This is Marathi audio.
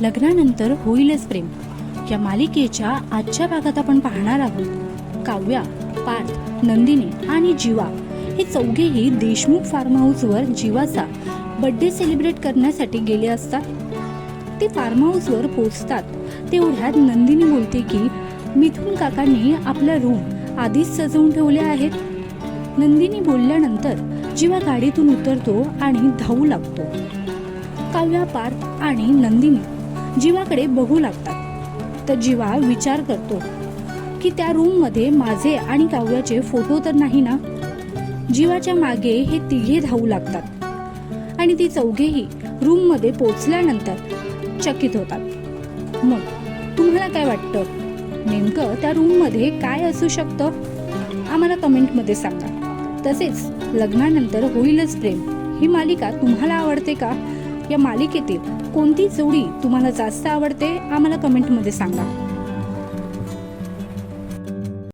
लग्नानंतर होईलच प्रेम. या मालिकेच्या आजच्या भागात आपण पाहणार आहोत काव्या पार्थ नंदिनी आणि जीवा. हे चौघेही देशमुख फार्म हाऊसवर जीवाचा बर्थडे सेलिब्रेट करण्यासाठी गेले असतात. ते फार्म हाऊसवर पोचतात तेवढ्यात नंदिनी बोलते की मिथून काकांनी आपला रूम आधीच सजवून ठेवले आहेत. नंदिनी बोलल्यानंतर जीवा गाडीतून उतरतो आणि धावू लागतो. काव्या पार्थ आणि नंदिनी जीवाकडे बघू लागतात. तर जीवा विचार करतो की त्या रूममध्ये माझे आणि काव्याचे फोटो तर नाही ना? जीवाच्या मागे हे तिघे धावू लागतात. आणि ती चौघेही रूममध्ये पोचल्यानंतर चकित होतात. मग तुम्हाला काय वाटतं? नेमकं त्या रूममध्ये काय असू शकतं? आम्हाला कमेंटमध्ये सांगा. तसेच लग्नानंतर होईलच प्रेम. ही मालिका तुम्हाला आवडते का? या मालिकेतील कोणती जोडी तुम्हाला जास्त आवडते आम्हाला कमेंटमध्ये सांगा.